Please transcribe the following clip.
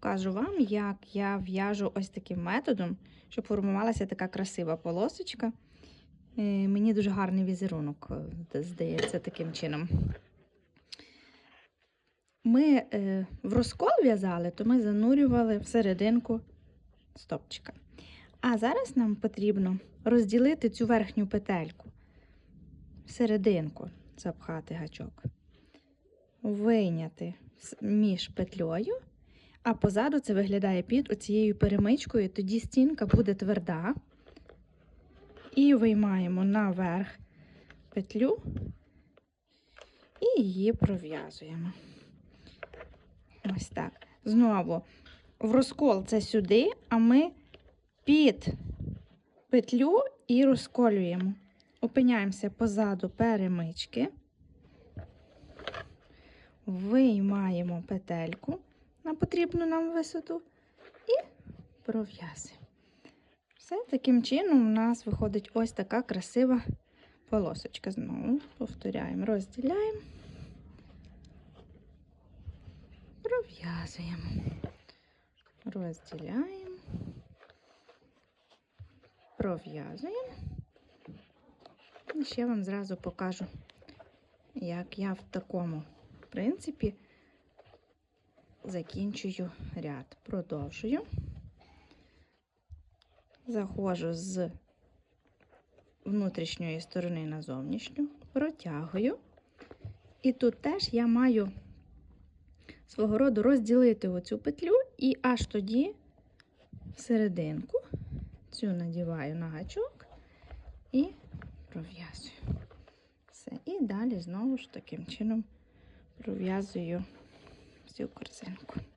покажу вам, як я в'яжу ось таким методом, щоб формувалася така красива полосочка. Е, Мені дуже гарний візерунок е, здається таким чином. Ми е, в розкол в'язали, то ми занурювали всерединку стопчика. А зараз нам потрібно розділити цю верхню петельку всерединку, запхати гачок, вийняти між петлею, а позаду це виглядає під оцією перемичкою, тоді стінка буде тверда. І виймаємо наверх петлю і її пров'язуємо. Ось так. Знову в розкол це сюди, а ми під петлю і розколюємо. Опиняємося позаду перемички, виймаємо петельку на потрібну нам висоту і пров'язуємо. Все таким чином у нас виходить ось така красива полосочка. Знову повторяємо, розділяємо, пров'язуємо, розділяємо, пров'язуємо. І ще вам зразу покажу, як я в такому принципі закінчую ряд. Продовжую. Заходжу з внутрішньої сторони на зовнішню, протягую. І тут теж я маю свого роду розділити оцю петлю і аж тоді всерединку цю надіваю на гачок і пров'язую. Все. І далі знову ж таким чином пров'язую seu corzenco.